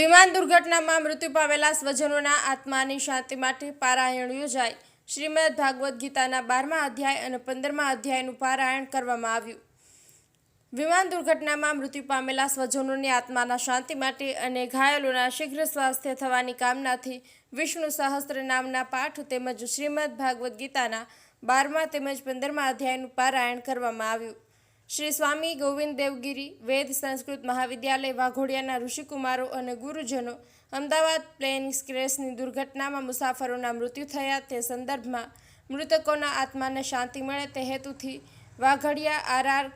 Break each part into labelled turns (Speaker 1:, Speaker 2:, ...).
Speaker 1: વિમાન દુર્ઘટનામાં મૃત્યુ પામેલા સ્વજનોના આત્માની શાંતિ માટે પારાયણ યોજાય શ્રીમદ ભાગવદ્ ગીતાના બારમા અધ્યાય અને પંદરમા અધ્યાયનું પારાયણ કરવામાં આવ્યું. વિમાન દુર્ઘટનામાં મૃત્યુ પામેલા સ્વજનોની આત્માના શાંતિ માટે અને ઘાયલોના શીઘ્ર સ્વાસ્થ્ય થવાની કામનાથી વિષ્ણુ સહસ્ત્ર નામના પાઠ તેમજ શ્રીમદ ભાગવદ્ ગીતાના બારમા તેમજ પંદરમા અધ્યાયનું પારાયણ કરવામાં આવ્યું. શ્રી સ્વામી ગોવિંદ દેવગીરી વેદ સંસ્કૃત મહાવિદ્યાલય વાઘોડિયાના ઋષિકુમારો અને ગુરુજનો અમદાવાદ પ્લેન ક્રેશની દુર્ઘટનામાં મુસાફરોના મૃત્યુ થયા. તે સંદર્ભમાં મૃતકોના આત્માને શાંતિ મળે તે હેતુથી વાઘડિયા આરઆર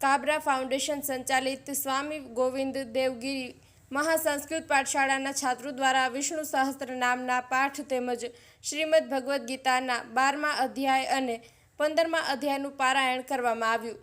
Speaker 1: કાબરા ફાઉન્ડેશન સંચાલિત સ્વામી ગોવિંદ દેવગીરી મહાસંસ્કૃત પાઠશાળાના છાત્રો દ્વારા વિષ્ણુ સહસ્ત્ર નામના પાઠ તેમજ શ્રીમદ ભગવદ્ ગીતાના બારમા અધ્યાય અને પંદરમા અધ્યાયનું પારાયણ કરવામાં આવ્યું.